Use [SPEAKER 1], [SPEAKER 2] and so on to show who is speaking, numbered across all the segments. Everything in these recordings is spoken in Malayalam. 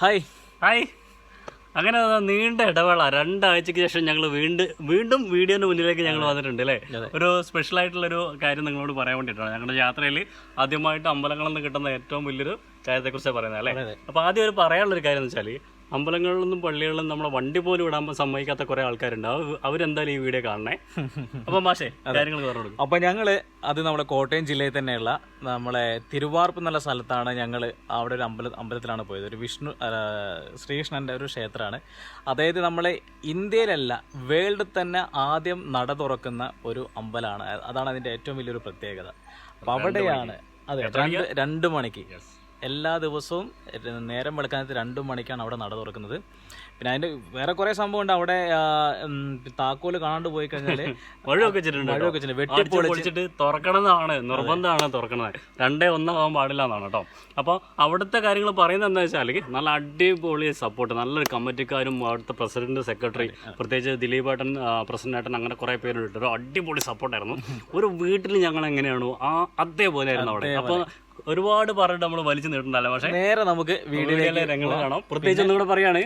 [SPEAKER 1] ഹായ്.
[SPEAKER 2] ഹായ്. അങ്ങനെ നീണ്ട ഇടവേള. രണ്ടാഴ്ചക്ക് ശേഷം ഞങ്ങൾ വീണ്ടും വീണ്ടും വീഡിയോന്റെ മുന്നിലേക്ക് ഞങ്ങൾ വന്നിട്ടുണ്ട് അല്ലേ? ഒരു സ്പെഷ്യൽ ആയിട്ടുള്ള ഒരു കാര്യം നിങ്ങളോട് പറയാൻ വേണ്ടിയിട്ടാണ് ഞങ്ങളുടെ യാത്രയിൽ ആദ്യമായിട്ട് അമ്പലങ്ങളിൽ നിന്ന് കിട്ടുന്ന ഏറ്റവും വലിയൊരു കാര്യത്തെക്കുറിച്ച് പറയുന്നത് അല്ലേ? അപ്പോൾ ആദ്യം ഒരു പറയാനുള്ള ഒരു കാര്യം എന്ന് വെച്ചാൽ അമ്പലങ്ങളിൽ പള്ളികളിലും നമ്മളെ വണ്ടി പോലും ഇടാൻ സമ്മതിക്കാത്ത കുറെ ആൾക്കാരുണ്ട്. അവ- അവരെന്തായാലും ഈ വീഡിയോ കാണണേ. അപ്പൊ മാഷേ കാര്യങ്ങൾ പറഞ്ഞു
[SPEAKER 1] അപ്പൊ ഞങ്ങൾ അത് നമ്മുടെ കോട്ടയം ജില്ലയിൽ തന്നെയുള്ള നമ്മളെ തിരുവാർപ്പ് എന്നുള്ള സ്ഥലത്താണ് ഞങ്ങൾ അവിടെ ഒരു അമ്പല അമ്പലത്തിലാണ് പോയത്. ഒരു വിഷ്ണു ശ്രീകൃഷ്ണന്റെ ഒരു ക്ഷേത്രമാണ്. അതായത് നമ്മളെ ഇന്ത്യയിലല്ല വേൾഡ് തന്നെ ആദ്യം നട തുറക്കുന്ന ഒരു അമ്പലമാണ് അതാണ് അതിന്റെ ഏറ്റവും വലിയൊരു പ്രത്യേകത. അപ്പൊ അവിടെയാണ് അതെ രണ്ട് രണ്ട് മണിക്ക്. എല്ലാ ദിവസവും നേരം വെളുക്കാനത്ത് രണ്ട് മണിക്കാണ് അവിടെ നട തുറക്കുന്നത്. പിന്നെ അതിന്റെ വേറെ കുറേ സംഭവം ഉണ്ട് അവിടെ താക്കോൽ താക്കോൽ കാണാണ്ട് പോയി കഴിഞ്ഞാൽ
[SPEAKER 2] വഴിയൊക്കെ വെച്ചിട്ടുണ്ട്
[SPEAKER 1] വഴി
[SPEAKER 2] കേട്ടോ.
[SPEAKER 1] വെച്ചിട്ടുണ്ട്. വെട്ടി
[SPEAKER 2] അടിച്ച് തുറക്കണമെന്നാണ് നിർബന്ധമാണ് തുറക്കണത്. രണ്ടേ ഒന്നാവാൻ പാടില്ല എന്നാണ് കേട്ടോ. അപ്പോൾ അവിടുത്തെ കാര്യങ്ങൾ പറയുന്നത് എന്താ വെച്ചാൽ നല്ല അടിപൊളി സപ്പോർട്ട് നല്ലൊരു കമ്മിറ്റിക്കാരും അവിടുത്തെ പ്രസിഡന്റ് സെക്രട്ടറി പ്രത്യേകിച്ച് ദിലീപ് ഏട്ടൻ പ്രസിഡന്റ് ഏട്ടൻ അങ്ങനെ കുറേ പേര് ഒരു അടിപൊളി സപ്പോർട്ടായിരുന്നു ഒരു വീട്ടിൽ ഞങ്ങൾ എങ്ങനെയാണോ ആ അതേപോലെ ആയിരുന്നു അവിടെ. അപ്പോൾ ഒരുപാട് പറഞ്ഞിട്ട് നമ്മൾ വലിച്ചു നീട്ടുണ്ടല്ലോ പക്ഷേ
[SPEAKER 1] നേരെ നമുക്ക്
[SPEAKER 2] വീഡിയോയിലെ രംഗങ്ങൾ കാണാം. പ്രത്യേകിച്ച് ഒന്നും കൂടെ പറയാണ്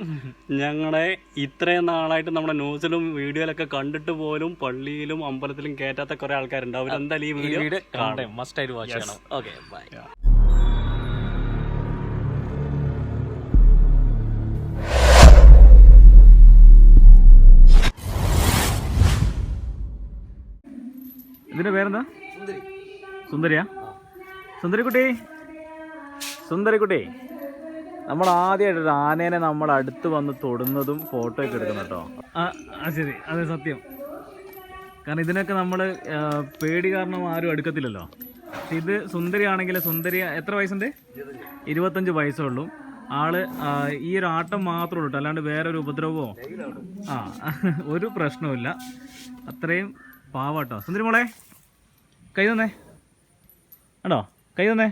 [SPEAKER 2] ഞങ്ങളെ ഇത്രയും നാളായിട്ട് നമ്മുടെ ന്യൂസിലും വീഡിയോയിലൊക്കെ കണ്ടിട്ട് പോലും പള്ളിയിലും അമ്പലത്തിലും കയറ്റാത്ത കുറെ ആൾക്കാരുണ്ട്. എന്തായാലും ഈ
[SPEAKER 1] ഈ
[SPEAKER 2] വീഡിയോ
[SPEAKER 1] വീഡിയോ മസ്റ്റ് ആയിട്ട് വാച്ച് ചെയ്യണം. ഓക്കെ ബൈ ഇതിന്റെ പേരെന്താ? സുന്ദരിയാ? സുന്ദരിക്കുട്ടി. സുന്ദരിക്കുട്ടി നമ്മൾ ആദ്യമായിട്ട് ആനേനെ നമ്മൾ അടുത്ത് വന്ന് തൊടുന്നതും ഫോട്ടോ ഒക്കെ എടുക്കണം കേട്ടോ. ശരി. അതെ സത്യം. കാരണം ഇതിനൊക്കെ നമ്മൾ പേടി കാരണം ആരും എടുക്കത്തില്ലല്ലോ. ഇത് സുന്ദരി ആണെങ്കിൽ സുന്ദരി എത്ര വയസ്സുണ്ട്? ഇരുപത്തഞ്ച് വയസ്സേ ഉള്ളൂ. ആൾ ഈ ഒരു ആട്ടം മാത്രമേ ഉള്ളൂ അല്ലാണ്ട് വേറെ ഒരു ഉപദ്രവമോ? ആ ഒരു പ്രശ്നവുമില്ല അത്രയും പാവാട്ടോ. സുന്ദരി മോളെ കൈ തന്നേ. ആണോ കൈ തന്നേ.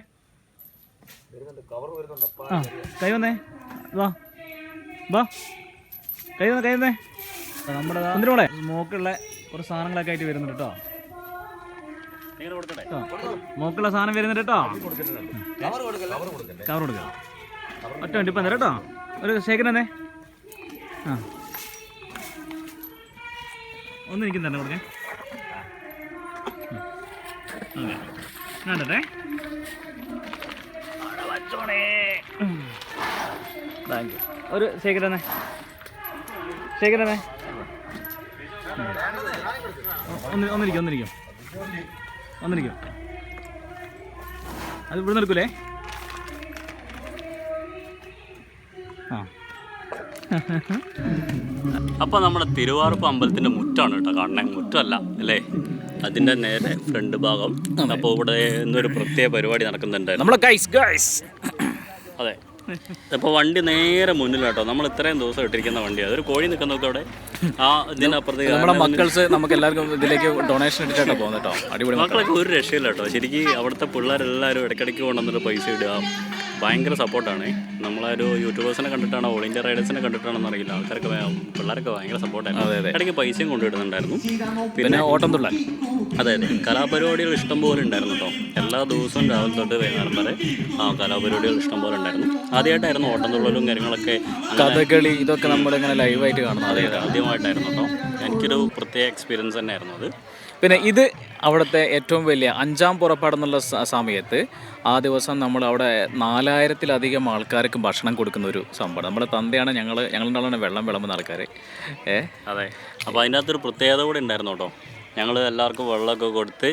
[SPEAKER 1] ആ കൈ വന്നേ വാ. വാ. കൈ വന്നേ കൈ വന്നേ നമ്മുടെ എന്തിനോടെ മോക്കുള്ള കുറച്ച് സാധനങ്ങളൊക്കെ ആയിട്ട് വരുന്നുണ്ട് കേട്ടോ. മോക്കുള്ള സാധനം വരുന്നുണ്ട് കേട്ടോ. കവർ കൊടുക്കാം. ഒറ്റ മിനിറ്റ് ഇപ്പം കേട്ടോ. ഒരു ശേഖരൻ തന്നെ. ആ. ഒന്ന് എനിക്കും തന്നെ കൊടുക്കേ. ഓക്കെ. കണ്ടേ താങ്ക് യു ഒരു ഒന്നിരിക്കും ഒന്നിരിക്കും. ഒന്നിരിക്കും. അത് ഇവിടെ നിൽക്കൂലേ ആ.
[SPEAKER 2] അപ്പൊ നമ്മുടെ തിരുവാർപ്പ് അമ്പലത്തിന്റെ മുറ്റാണ് കേട്ടോ കാണണേ മുറ്റമല്ല അല്ലേ? അതിന്റെ നേരെ ഫ്രണ്ട് ഭാഗം. അപ്പോൾ ഇവിടെ ഇന്നൊരു പ്രത്യേക പരിപാടി നടക്കുന്നുണ്ടായിരുന്നു
[SPEAKER 1] നമ്മളെ ഗൈസ് ഗൈസ്
[SPEAKER 2] അതെ. അപ്പോൾ വണ്ടി നേരെ മുന്നിലാട്ടോ നമ്മൾ ഇത്രയും ദിവസം ഇട്ടിരിക്കുന്ന വണ്ടി അതൊരു കോഴി നിൽക്കുന്നൊക്കെ അവിടെ. ആ ഇതിനപ്പുറത്തേക്ക്
[SPEAKER 1] നമ്മുടെ മക്കൾസ് നമുക്ക് എല്ലാവർക്കും ഇതിലേക്ക് ഡൊണേഷൻ ഇട്ടിട്ടാണ് പോകുന്നത് കേട്ടോ. അടിപൊളി
[SPEAKER 2] മക്കളൊക്കെ ഒരു രക്ഷയില്ല കേട്ടോ. ശരിക്കും അവിടുത്തെ പിള്ളേരെല്ലാവരും ഇടയ്ക്കിടയ്ക്ക് കൊണ്ടുവന്നിട്ട് പൈസ ഇടുക. ഭയങ്കര സപ്പോർട്ടാണ്. നമ്മളൊരു യൂട്യൂബേഴ്സിനെ കണ്ടിട്ടാണോ ഓൾ ഇന്ത്യ റൈഡേഴ്സിനെ കണ്ടിട്ടാണെന്ന് അറിയില്ല. ആൾക്കാരൊക്കെ പിള്ളേരൊക്കെ ഭയങ്കര
[SPEAKER 1] അതെ,
[SPEAKER 2] സപ്പോർട്ടായിരുന്നു.
[SPEAKER 1] അതെ.
[SPEAKER 2] ഇടയ്ക്ക് പൈസയും കൊണ്ടുവിടുന്നുണ്ടായിരുന്നു
[SPEAKER 1] പിന്നെ ഓട്ടം തുള്ളൽ
[SPEAKER 2] അതെ അതെ. കലാപരിപാടികൾ ഇഷ്ടം പോലെ ഉണ്ടായിരുന്നു കേട്ടോ. എല്ലാ ദിവസവും രാവിലെ തൊട്ട് വൈകുന്നേരം വരെ ആ കലാപരിപാടികൾ ഇഷ്ടം പോലെ ഉണ്ടായിരുന്നു. ആദ്യമായിട്ടായിരുന്നു ഓട്ടം തുള്ളലും കാര്യങ്ങളൊക്കെ
[SPEAKER 1] കഥകളി ഇതൊക്കെ നമ്മളിങ്ങനെ ലൈവായിട്ട് കാണുന്നത്.
[SPEAKER 2] അതെ അതെ. ആദ്യമായിട്ടായിരുന്നു കേട്ടോ. എനിക്കൊരു പ്രത്യേക എക്സ്പീരിയൻസ് തന്നെയായിരുന്നു അത്.
[SPEAKER 1] പിന്നെ ഇത് അവിടുത്തെ ഏറ്റവും വലിയ അഞ്ചാം പുറപ്പാടെന്നുള്ള സമയത്ത് ആ ദിവസം നമ്മൾ അവിടെ നാലായിരത്തിലധികം ആൾക്കാർക്ക് ഭക്ഷണം കൊടുക്കുന്ന ഒരു സംഭവം നമ്മുടെ തന്തയാണ് ഞങ്ങൾ ആളാണ് വെള്ളം വിളമ്പുന്ന ആൾക്കാർ ഏ?
[SPEAKER 2] അതെ. അപ്പോൾ അതിനകത്തൊരു പ്രത്യേകത കൂടെ ഉണ്ടായിരുന്നു കേട്ടോ. ഞങ്ങൾ എല്ലാവർക്കും വെള്ളമൊക്കെ കൊടുത്ത്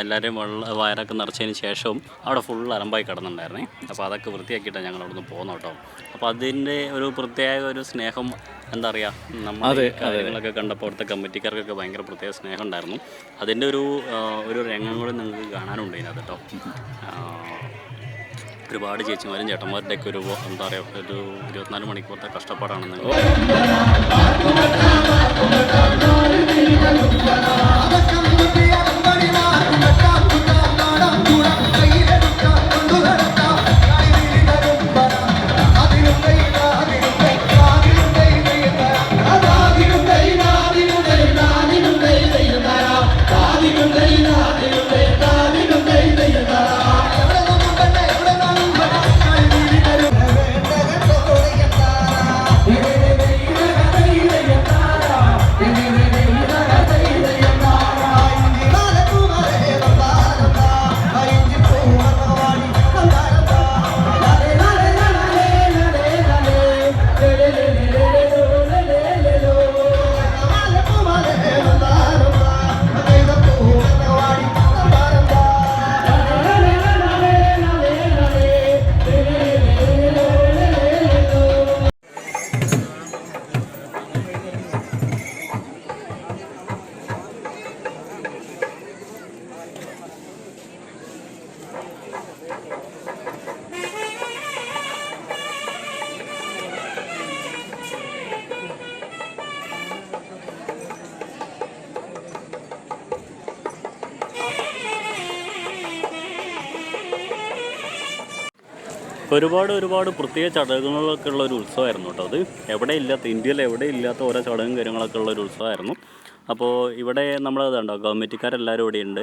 [SPEAKER 2] എല്ലാവരെയും വെള്ളം വയറൊക്കെ നിറച്ചതിന് ശേഷവും അവിടെ ഫുൾ അലമ്പായി കിടന്നുണ്ടായിരുന്നേ. അപ്പോൾ അതൊക്കെ വൃത്തിയാക്കിയിട്ടാണ് ഞങ്ങൾ അവിടുന്ന് പോകുന്നത് കേട്ടോ. അപ്പോൾ അതിന്റെ ഒരു പ്രത്യേക ഒരു സ്നേഹം എന്താ പറയുക നമ്മൾ കാര്യങ്ങളൊക്കെ കണ്ടപ്പോൾ അവിടുത്തെ കമ്മിറ്റിക്കാർക്കൊക്കെ ഭയങ്കര പ്രത്യേക സ്നേഹം ഉണ്ടായിരുന്നു. അതിന്റെ ഒരു ഒരു രംഗം കൂടി നിങ്ങൾക്ക് കാണാനുണ്ട് ഇതിനകത്ത് കേട്ടോ. ഒരുപാട് ചേച്ചിമാരും ചേട്ടന്മാരുടെയൊക്കെ ഒരു എന്താ പറയുക ഒരു ഇരുപത്തിനാല് മണിക്കൂറത്തെ കഷ്ടപ്പാടാണ് നിങ്ങൾ ും ഒരുപാട് ഒരുപാട് പ്രത്യേക ചടങ്ങുകളൊക്കെ ഉള്ള ഒരു ഉത്സവമായിരുന്നു കേട്ടോ അത്. എവിടെ ഇല്ലാത്ത ഇന്ത്യയിൽ എവിടെ ഇല്ലാത്ത ഓരോ ചടങ്ങും കാര്യങ്ങളൊക്കെ ഉള്ള ഒരു ഉത്സവമായിരുന്നു. അപ്പോൾ ഇവിടെ നമ്മൾ ഇതുണ്ടോ ഗവൺമെന്റുകാരെല്ലാവരും ഇവിടെ ഉണ്ട്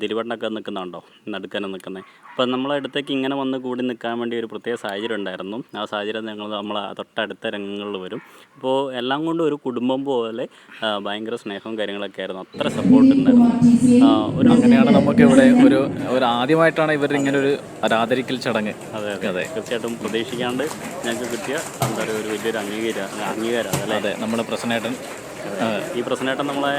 [SPEAKER 2] ദിലിവണ്ണൊക്കെ നിൽക്കുന്നുണ്ടോ നടുക്കാനും നിൽക്കുന്നത് അപ്പോൾ നമ്മളെ അടുത്തേക്ക് ഇങ്ങനെ വന്ന് കൂടി നിൽക്കാൻ വേണ്ടി ഒരു പ്രത്യേക സാഹചര്യം ഉണ്ടായിരുന്നു. ആ സാഹചര്യം ഞങ്ങൾ നമ്മളെ തൊട്ടടുത്ത രംഗങ്ങളിൽ വരും. അപ്പോൾ എല്ലാം കൊണ്ടും ഒരു കുടുംബം പോലെ ഭയങ്കര സ്നേഹവും കാര്യങ്ങളൊക്കെ ആയിരുന്നു. അത്ര സപ്പോർട്ട് ഉണ്ടായിരുന്നു. ഒരു
[SPEAKER 1] അങ്ങനെയാണ് നമുക്ക് ഇവിടെ ഒരു ഒരു ആദ്യമായിട്ടാണ് ഇവർ ഇങ്ങനെ ഒരു ആദരിക്കൽ ചടങ്ങ്.
[SPEAKER 2] അതെ അതെ. അതെ. തീർച്ചയായിട്ടും പ്രതീക്ഷിക്കാണ്ട് ഞങ്ങൾക്ക് കിട്ടിയ എന്താ പറയുക ഒരു വലിയൊരു അംഗീകാരം അംഗീകാരം അല്ലേ?
[SPEAKER 1] അതെ നമ്മുടെ പ്രസന്നേട്ടൻ
[SPEAKER 2] ഈ പ്രശ്നേട്ടൻ നമ്മളെ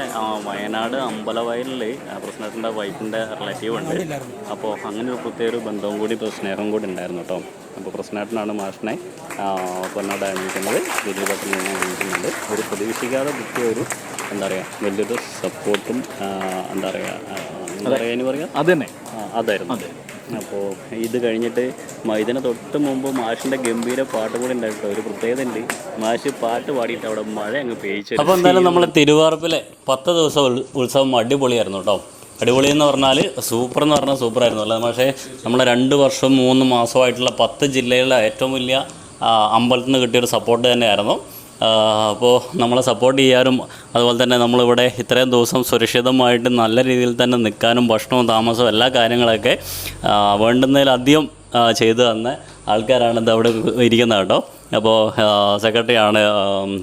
[SPEAKER 2] വയനാട് അമ്പലവയലിൽ പ്രശ്നേട്ടന്റെ വൈഫിന്റെ റിലേറ്റീവ് ഉണ്ട്. അപ്പോൾ അങ്ങനെ ഒരു പ്രത്യേക ഒരു ബന്ധവും കൂടി സ്നേഹം കൂടി ഉണ്ടായിരുന്നു കേട്ടോ. അപ്പോൾ പ്രശ്നേട്ടനാണ് മാഷിനെ പൊന്നാട് അണിയിക്കുന്നത്. ദിലീപേട്ടൻ നിന്ന് അണിയിക്കുന്നുണ്ട്. ഒരു പ്രതീക്ഷിക്കാതെ കിട്ടിയ ഒരു എന്താ പറയുക വലിയൊരു സപ്പോർട്ടും എന്താ പറയുക അതെ എന്താ പറയുക ഇനി പറയുക
[SPEAKER 1] അത് തന്നെ.
[SPEAKER 2] അതായിരുന്നു. അപ്പോൾ ഇത് കഴിഞ്ഞിട്ട് ഇതിന് തൊട്ട് മുമ്പ് മാഷിന്റെ ഗംഭീര പാട്ട് കൂടി ഉണ്ടായിട്ടോ. ഒരു പ്രത്യേകത ഉണ്ട് മാഷ് പാട്ട് പാടിയിട്ട് അവിടെ മഴ അങ്ങ് പേയിച്ചു അപ്പോൾ എന്തായാലും നമ്മൾ തിരുവാർപ്പിലെ പത്ത് ദിവസം ഉത്സവം അടിപൊളിയായിരുന്നു കേട്ടോ. അടിപൊളി എന്ന് പറഞ്ഞാൽ സൂപ്പർ എന്ന് പറഞ്ഞാൽ സൂപ്പറായിരുന്നു അല്ല പക്ഷേ നമ്മളെ രണ്ട് വർഷം മൂന്ന് മാസമായിട്ടുള്ള പത്ത് ജില്ലയിലെ ഏറ്റവും വലിയ അമ്പലത്തിൽ നിന്ന് കിട്ടിയൊരു സപ്പോർട്ട് തന്നെയായിരുന്നു. അപ്പോൾ നമ്മളെ സപ്പോർട്ട് ചെയ്യാനും അതുപോലെ തന്നെ നമ്മളിവിടെ ഇത്രയും ദിവസം സുരക്ഷിതമായിട്ട് നല്ല രീതിയിൽ തന്നെ നിൽക്കാനും ഭക്ഷണവും താമസവും എല്ലാ കാര്യങ്ങളൊക്കെ വേണ്ടുന്നതിലധികം ചെയ്തു തന്ന ആൾക്കാരാണ് ഇത് അവിടെ ഇരിക്കുന്നത് കേട്ടോ. അപ്പോൾ സെക്രട്ടറിയാണ്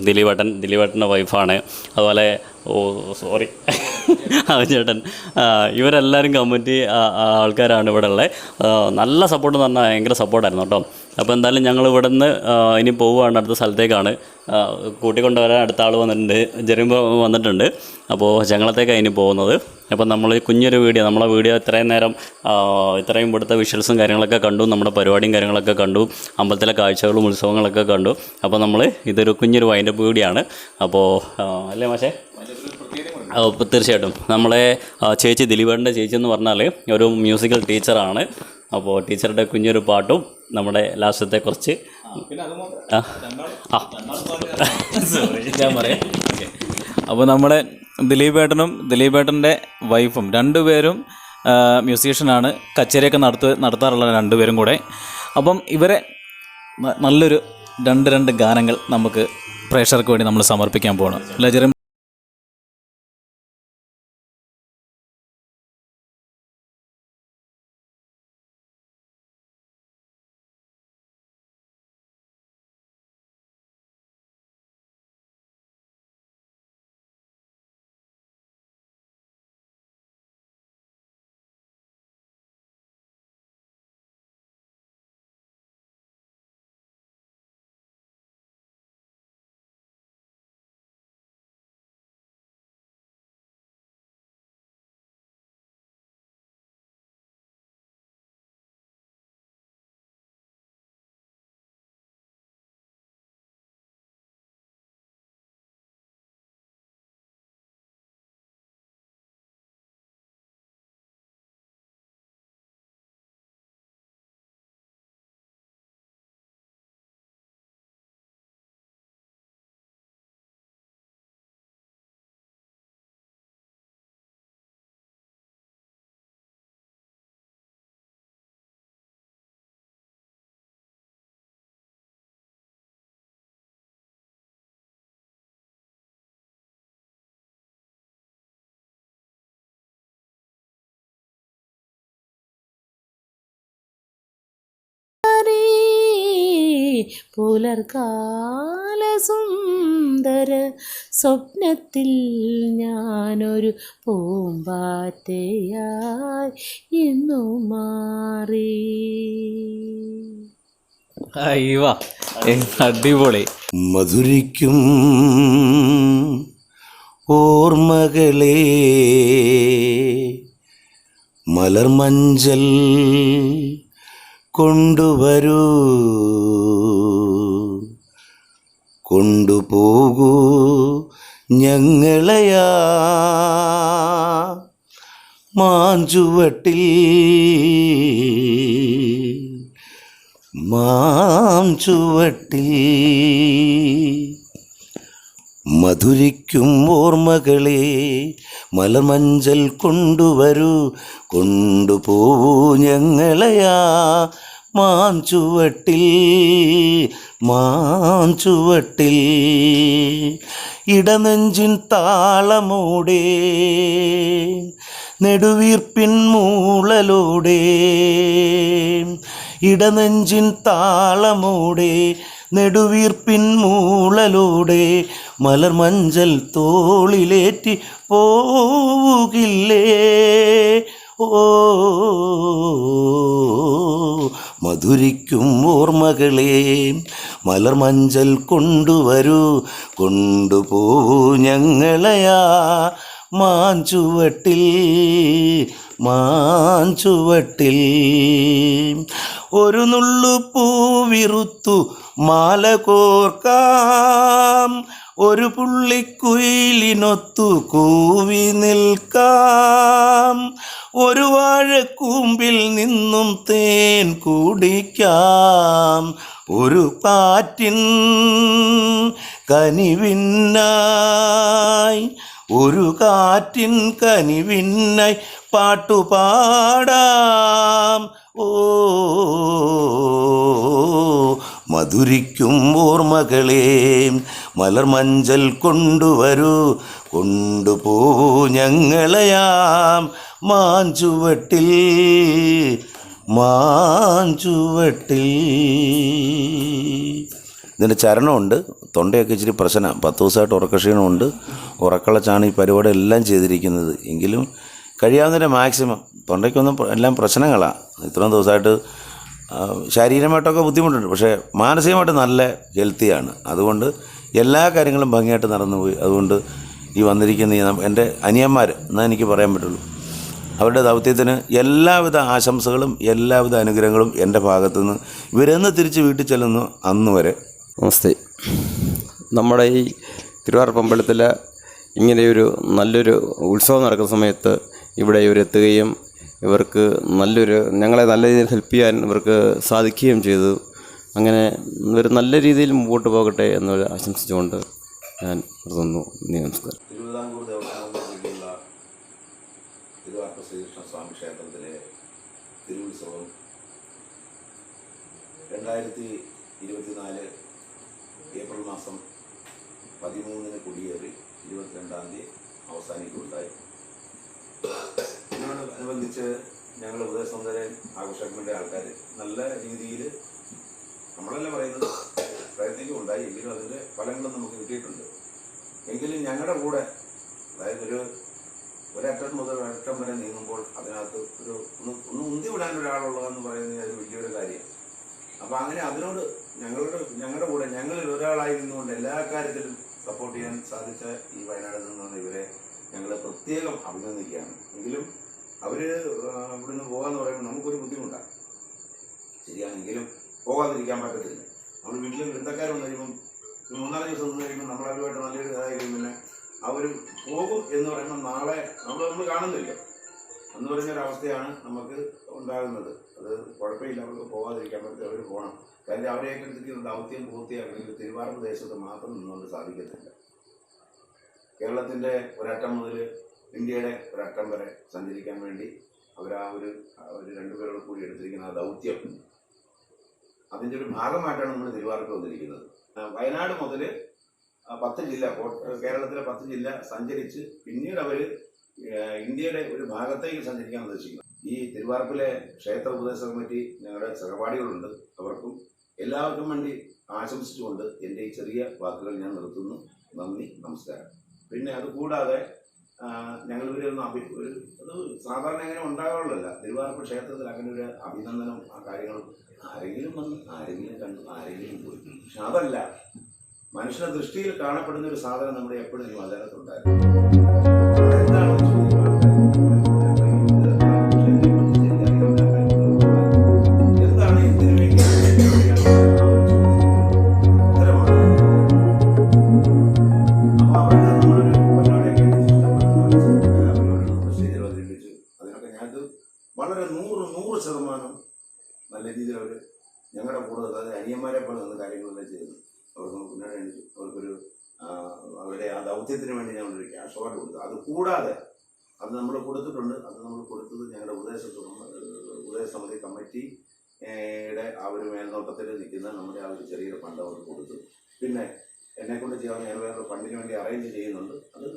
[SPEAKER 2] ദിലീപേട്ടൻ ദിലീപേട്ടന്റെ വൈഫാണ്. അതുപോലെ ഓ സോറി ചേട്ടൻ ഇവരെല്ലാവരും കമ്മിറ്റി ആൾക്കാരാണ് ഇവിടെ ഉള്ളത്. നല്ല സപ്പോർട്ട് എന്ന് പറഞ്ഞാൽ ഭയങ്കര സപ്പോർട്ടായിരുന്നു കേട്ടോ. അപ്പോൾ എന്തായാലും ഞങ്ങൾ ഇവിടെ നിന്ന് ഇനി പോവുകയാണ് അടുത്ത സ്ഥലത്തേക്കാണ്. കൂട്ടിക്കൊണ്ടുവരാൻ അടുത്ത ആൾ വന്നിട്ടുണ്ട് ജെറിമ്പോ വന്നിട്ടുണ്ട്. അപ്പോൾ ചങ്ങളത്തേക്കാണ് ഇനി പോകുന്നത്. അപ്പോൾ നമ്മൾ ഈ കുഞ്ഞൊരു വീഡിയോ നമ്മളെ വീഡിയോ ഇത്രയും നേരം ഇത്രയും ഇവിടുത്തെ വിഷ്വൽസും കാര്യങ്ങളൊക്കെ കണ്ടു നമ്മുടെ പരിപാടിയും കാര്യങ്ങളൊക്കെ കണ്ടു അമ്പലത്തിലെ കാഴ്ചകളും ഉത്സവങ്ങളൊക്കെ കണ്ടു. അപ്പോൾ നമ്മൾ ഇതൊരു കുഞ്ഞൊരു വൈൻഡപ്പ് വീഡിയോ അപ്പോൾ അല്ലേ മാഷേ? അപ്പോൾ തീർച്ചയായിട്ടും. നമ്മളെ ചേച്ചി ദിലീപേട്ടന്റെ ചേച്ചി എന്ന് പറഞ്ഞാൽ ഒരു മ്യൂസിക്കൽ ടീച്ചറാണ് അപ്പോൾ ടീച്ചറുടെ കുഞ്ഞൊരു പാട്ടും നമ്മുടെ ലാസ്റ്റത്തെ കുറച്ച് ഞാൻ പറയാം.
[SPEAKER 1] അപ്പോൾ നമ്മുടെ ദിലീപ് ഏട്ടനും ദിലീപ് ഏട്ടന്റെ വൈഫും രണ്ടുപേരും മ്യൂസീഷ്യനാണ് കച്ചേരിയൊക്കെ നടത്തു നടത്താറുള്ള രണ്ടുപേരും കൂടെ. അപ്പം ഇവരെ നല്ലൊരു രണ്ട് രണ്ട് ഗാനങ്ങൾ നമുക്ക് പ്രേക്ഷകർക്ക് വേണ്ടി നമ്മൾ സമർപ്പിക്കാൻ പോകണം അല്ലേ ചെറിയ
[SPEAKER 3] പുലർകാല സുന്ദര സ്വപ്നത്തിൽ ഞാനൊരു പൂമ്പാറ്റയായി ഇന്നു മാറി.
[SPEAKER 1] അടിപൊളി.
[SPEAKER 4] മധുരിക്കും ഓർമ്മകളെ മലർമഞ്ചൽ കൊണ്ടുവരൂ. കൊണ്ടുപോകൂ ഞങ്ങളെയാ. മാഞ്ചുവട്ടിൽ മാഞ്ചുവട്ടിൽ മധുരിക്കും ഓർമ്മകളെ മലമഞ്ചൽ കൊണ്ടുവരൂ. കൊണ്ടുപോവൂ ഞങ്ങളെയാ. മാഞ്ചുവട്ടിൽ മാഞ്ചുവട്ടിൽ ഇടനെഞ്ചിൻ താളമോടെ നെടുവീർപ്പിൻ മൂളലോടെ. ഇടനെഞ്ചിൻ താളമോടെ നെടുവീർപ്പിൻ മൂളലോടെ. മലർമഞ്ചൽ തോളിലേറ്റി പോവുകില്ലേ? ഓ മധുരിക്കും ഓർമ്മകളെ. മലർമഞ്ചൽ കൊണ്ടുവരൂ കൊണ്ടുപോവൂ ഞങ്ങളെയാ. മാഞ്ചുവട്ടിൽ മാഞ്ചുവട്ടിൽ ഒരു നുള്ളു പൂവിറുത്തു മാല കോർക്കാം ഒരു പുള്ളിക്കുയിലിനൊത്തു കൂവി നിൽക്കാം. ഒരു വാഴക്കൂമ്പിൽ നിന്നും തേൻ കുടിക്കാം. ഒരു പാറ്റിൻ കനിവിന്നായി ഒരു കാറ്റിൻ കനിവിന്നായി പാട്ടുപാടാം. ഓ മധുരിക്കും ഓർമ്മകളെ. മലർമഞ്ചൽ കൊണ്ടുവരൂ കൊണ്ടുപോ ഞങ്ങളെയാം. മാഞ്ചുവട്ടിൽ മാഞ്ചുവട്ടിൽ ഇതിന്റെ ചരണമുണ്ട്. തൊണ്ടയൊക്കെ ഇച്ചിരി പ്രശ്നം പത്ത് ദിവസമായിട്ട് ഉറക്കക്ഷീണമുണ്ട്. ഉറക്കളച്ചാണ് ഈ പരിപാടി എല്ലാം ചെയ്തിരിക്കുന്നത്. എങ്കിലും കഴിയാവുന്നതിന്റെ മാക്സിമം. തൊണ്ടയ്ക്കൊന്നും എല്ലാം പ്രശ്നങ്ങളാണ് ഇത്രയും ദിവസമായിട്ട് ശാരീരികമായിട്ടൊക്കെ ബുദ്ധിമുട്ടുണ്ട്. പക്ഷേ മാനസികമായിട്ട് നല്ല ഹെൽത്തിയാണ്. അതുകൊണ്ട് എല്ലാ കാര്യങ്ങളും ഭംഗിയായിട്ട് നടന്നു പോയി അതുകൊണ്ട് ഈ വന്നിരിക്കുന്ന എന്റെ അനിയന്മാർ എന്നാൽ എനിക്ക് പറയാൻ പറ്റുള്ളൂ. അവരുടെ ദൗത്യത്തിന് എല്ലാവിധ ആശംസകളും എല്ലാവിധ അനുഗ്രഹങ്ങളും എന്റെ ഭാഗത്തു നിന്ന് ഇവരെന്ന് തിരിച്ച് വീട്ടിൽ ചെല്ലുന്നു അന്ന് വരെ.
[SPEAKER 5] നമസ്തേ. നമ്മുടെ ഈ തിരുവാറപ്പമ്പലത്തിൽ ഇങ്ങനെയൊരു നല്ലൊരു ഉത്സവം നടക്കുന്ന സമയത്ത് ഇവിടെ ഇവരെത്തുകയും ഇവർക്ക് നല്ലൊരു ഞങ്ങളെ നല്ല രീതിയിൽ ഹെൽപ്പ് ചെയ്യാൻ ഇവർക്ക് സാധിക്കുകയും ചെയ്തു. അങ്ങനെ ഇവർ നല്ല രീതിയിൽ മുമ്പോട്ട് പോകട്ടെ എന്ന് ആശംസിച്ചുകൊണ്ട് ഞാൻ നിർത്തുന്നു. നന്ദി നമസ്കാരം.
[SPEAKER 4] രണ്ടായിരത്തി ഇരുപത്തിനാല് ഏപ്രിൽ മാസം പതിമൂന്നിന് കൊടിയേറി ഇരുപത്തിരണ്ടാം തീയതി അവസാനിക്കുകയുണ്ടായി. ഇതിനോട് അനുബന്ധിച്ച് ഞങ്ങൾ ഉപദേശസുന്ദരൻ ആഘോഷങ്ങളുടെ ആൾക്കാർ നല്ല രീതിയിൽ നമ്മളല്ല പറയുന്നത്? പ്രയത്നിക്കും ഉണ്ടായി. എങ്കിലും അതിന്റെ ഫലങ്ങളും നമുക്ക് കിട്ടിയിട്ടുണ്ട്. എങ്കിലും ഞങ്ങളുടെ കൂടെ അതായത് ഒരു ഒരറ്റം മുതൽ ഒരറ്റം വരെ നീങ്ങുമ്പോൾ അതിനകത്ത് ഒരു ഒന്ന് ഒന്ന് ഉന്തി വിടാൻ ഒരാളുള്ളതെന്ന് പറയുന്നത് അത് വലിയൊരു കാര്യം അപ്പോൾ അങ്ങനെ അതിനോട് ഞങ്ങളുടെ ഞങ്ങളുടെ കൂടെ ഞങ്ങളിൽ ഒരാളായി നിന്നുകൊണ്ട് എല്ലാ കാര്യത്തിലും സപ്പോർട്ട് ചെയ്യാൻ സാധിച്ച ഈ വയനാട് നിന്നുള്ള ഇവരെ ഞങ്ങൾ പ്രത്യേകം അഭിനന്ദിക്കുകയാണ്. എങ്കിലും അവർ ഇവിടുന്ന് പോകാന്ന് പറയുമ്പോൾ നമുക്കൊരു ബുദ്ധിമുട്ടാണ്. ശരിയാണെങ്കിലും പോകാതിരിക്കാൻ പറ്റത്തില്ല. നമ്മൾ വീട്ടിൽ ബന്ധക്കാർ വന്നു കഴിയുമ്പം മൂന്നാൽ ദിവസം നിന്ന് കഴിയുമ്പോൾ നമ്മളവരുമായിട്ട് നല്ലൊരു ഇതായിരിക്കും പിന്നെ അവർ പോകും എന്ന് പറയുമ്പോൾ നാളെ നമ്മൾ നമ്മൾ കാണുന്നില്ല. എന്ന് പറഞ്ഞൊരവസ്ഥയാണ് നമുക്ക് ഉണ്ടാകുന്നത്. അത് കുഴപ്പമില്ല അവർക്ക് പോകാതിരിക്കാൻ പറ്റും അവർ പോകണം കാര്യം അവരെ ഏറ്റെടുത്തിട്ട് ദൗത്യം പൂർത്തിയാക്കണമെങ്കിൽ തിരുവാറ പ്രദേശത്ത് മാത്രം നിന്നുകൊണ്ട് സാധിക്കത്തില്ല. കേരളത്തിന്റെ ഒരറ്റം മുതൽ ഇന്ത്യയുടെ ഒരറ്റം വരെ സഞ്ചരിക്കാൻ വേണ്ടി അവരാ ഒരു അവർ രണ്ടുപേരോട് കൂടി എടുത്തിരിക്കുന്ന ആ ദൗത്യം അതിന്റെ ഒരു ഭാഗമായിട്ടാണ് നമ്മൾ തിരുവാർക്ക് വന്നിരിക്കുന്നത്. വയനാട് മുതൽ പത്ത് ജില്ല കേരളത്തിലെ പത്ത് ജില്ല സഞ്ചരിച്ച് പിന്നീട് അവർ ഇന്ത്യയുടെ ഒരു ഭാഗത്തേക്ക് സഞ്ചരിക്കാൻ ഉദ്ദേശിക്കുന്നു. ഈ തിരുവാർപ്പിലെ ക്ഷേത്ര ഉപദേശ കമ്മിറ്റി ഞങ്ങളുടെ സഹപാഠികളുണ്ട്. അവർക്കും എല്ലാവർക്കും വേണ്ടി ആശംസിച്ചുകൊണ്ട് എന്റെ ഈ ചെറിയ വാക്കുകൾ ഞാൻ നിർത്തുന്നു. നന്ദി നമസ്കാരം. പിന്നെ അത് കൂടാതെ ആ, ഞങ്ങൾ ഒന്ന് അഭി ഒരു അത് സാധാരണ അങ്ങനെ ഉണ്ടാകാറുള്ളല്ല തിരുവാർപ്പ് ക്ഷേത്രത്തിൽ അങ്ങനെ ഒരു അഭിനന്ദനം ആ കാര്യങ്ങളും ആരെങ്കിലും വന്ന് ആരെങ്കിലും കണ്ടു ആരെങ്കിലും പോയി. പക്ഷെ അതല്ല. മനുഷ്യന്റെ ദൃഷ്ടിയിൽ കാണപ്പെടുന്ന ഒരു സാധനം നമ്മുടെ എപ്പോഴും ഈ മലയാളത്തുണ്ടായിരുന്നു മേൽനോട്ടത്തിൽ നിൽക്കുന്ന നമ്മുടെ ആ ഒരു ചെറിയൊരു ഫണ്ട് അവർക്ക് കൊടുത്തു. പിന്നെ എന്നെ കൊണ്ട് ചെയ്യാവുന്ന ഞാൻ വേറൊരു ഫണ്ടിന് വേണ്ടി അറേഞ്ച് ചെയ്യുന്നുണ്ട്. അത്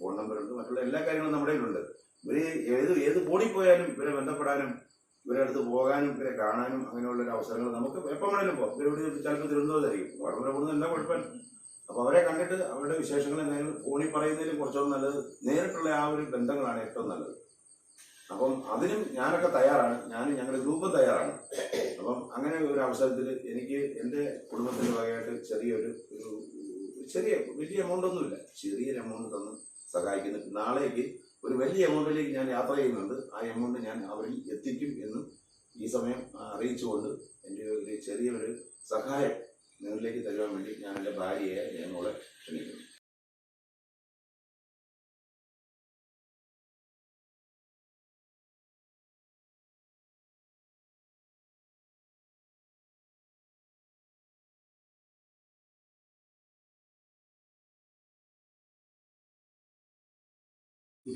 [SPEAKER 4] ഫോൺ നമ്പറുണ്ട് മറ്റുള്ള എല്ലാ കാര്യങ്ങളും നമ്മുടെ കയ്യിലുണ്ട്. ഇവർ ഏത് ഏത് ബോഡി പോയാലും ഇവരെ ബന്ധപ്പെടാനും ഇവരെ അടുത്ത് പോകാനും ഇവരെ കാണാനും അങ്ങനെയുള്ള ഒരു അവസരങ്ങൾ നമുക്ക് എപ്പം വേണേലും പോകാം. ഇവരോട് ചിലപ്പോൾ തിരുവനന്തപുരത്തായിരിക്കും. വളരെ കൂടുന്ന എന്താ കുഴപ്പം അപ്പോൾ അവരെ കണ്ടിട്ട് അവരുടെ വിശേഷങ്ങൾ എന്തെങ്കിലും ഫോണിൽ പറയുന്നതിലും കുറച്ചുകൂടെ നല്ലത് നേരിട്ടുള്ള ആ ഒരു ബന്ധങ്ങളാണ് ഏറ്റവും നല്ലത്. അപ്പം അതിനും ഞാനൊക്കെ തയ്യാറാണ്. ഞാനും ഞങ്ങളുടെ ഗ്രൂപ്പും തയ്യാറാണ്. അപ്പം അങ്ങനെ ഒരു അവസരത്തിൽ എനിക്ക് എന്റെ കുടുംബത്തിന്റെ വകയായിട്ട് ചെറിയൊരു ഒരു ചെറിയ വലിയ എമൗണ്ട് ഒന്നുമില്ല. ചെറിയൊരു എമൗണ്ട് തന്ന് സഹായിക്കുന്നു. നാളേക്ക് ഒരു വലിയ എമൗണ്ടിലേക്ക് ഞാൻ യാത്ര ചെയ്യുന്നുണ്ട്. ആ എമൗണ്ട് ഞാൻ അവരിൽ എത്തിക്കും എന്നും ഈ സമയം അറിയിച്ചുകൊണ്ട് എന്റെ ഒരു ചെറിയൊരു സഹായം നിങ്ങളിലേക്ക് തരുവാൻ വേണ്ടി ഞാൻ എന്റെ ഭാര്യയെ ഞങ്ങളെ ക്ഷണിക്കുന്നു.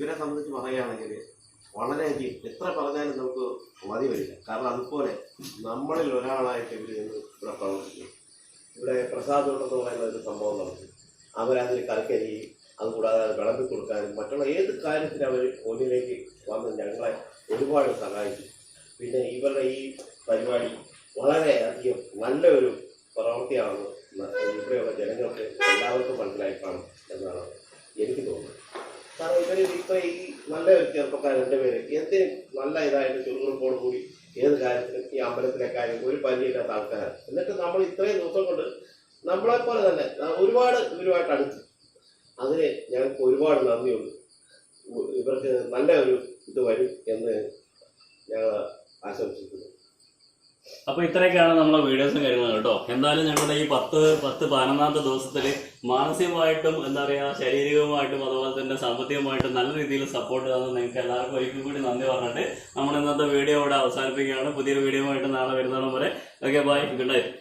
[SPEAKER 6] ഇവരെ സംബന്ധിച്ച് പറയുകയാണെങ്കിൽ വളരെയധികം എത്ര പറഞ്ഞാലും നമുക്ക് മതി വരില്ല. കാരണം അതുപോലെ നമ്മളിൽ ഒരാളായിട്ട് ഇവർ നിന്ന് ഇവിടെ പ്രവർത്തിക്കും ഇവിടെ പ്രസാദ് എന്ന് പറയുന്ന ഒരു സംഭവം നടത്തി അവരതിന് കലക്കരിയും അതുകൂടാതെ അത് വിളമ്പി കൊടുക്കാനും മറ്റുള്ള ഏത് കാര്യത്തിന് അവർ മുന്നിലേക്ക് വന്ന് ഞങ്ങളെ ഒരുപാട് സഹായിച്ചു. പിന്നെ ഇവരുടെ ഈ പരിപാടി വളരെ അധികം നല്ലൊരു ന- ഇവിടെയുള്ള ജനങ്ങൾക്ക് എല്ലാവർക്കും മനസ്സിലായി കാണും എന്നാണ് എനിക്ക് തോന്നുന്നത്. കാരണം ഇവർ ഇപ്പൊ ഈ നല്ല എന്റെ പേര്. എന്തിനും നല്ല ഇതായിട്ട് ചുറുകുറുപ്പോട് കൂടി ഏത് കാര്യത്തിലും ഈ അമ്പലത്തിലെ കാര്യം ഒരു പരിചയമില്ലാത്ത ആൾക്കാരാണ്. എന്നിട്ട് നമ്മൾ ഇത്രയും ദിവസം കൊണ്ട് നമ്മളെ പോലെ തന്നെ ഒരുപാട് ഇവരുമായിട്ട് അടുത്ത്. അതിന് ഞങ്ങൾക്ക് ഒരുപാട് നന്ദിയുണ്ട്. ഇവർക്ക് നല്ല ഒരു ഇത് വരും എന്ന് ഞങ്ങൾ ആശംസിക്കുന്നു.
[SPEAKER 2] അപ്പൊ ഇത്രയൊക്കെയാണ് നമ്മളെ വീഡിയോസും കാര്യങ്ങളും കേട്ടോ. എന്തായാലും ഞങ്ങളുടെ ഈ പത്ത് പത്ത് പതിനൊന്നാമത്തെ ദിവസത്തിൽ മാനസികമായിട്ടും എന്താ പറയാ ശാരീരികമായിട്ടും അതുപോലെ തന്നെ സാമ്പത്തികമായിട്ടും നല്ല രീതിയിൽ സപ്പോർട്ട് തന്ന നിങ്ങൾക്ക് എല്ലാവർക്കും ഒരിക്കൽ കൂടി നന്ദി പറഞ്ഞിട്ട് നമ്മൾ ഇന്നത്തെ വീഡിയോ ഇവിടെ അവസാനിപ്പിക്കുകയാണ്. പുതിയൊരു വീഡിയോ ആയിട്ട് നാളെ വരുന്നതാണ് വരെ. Okay bye good night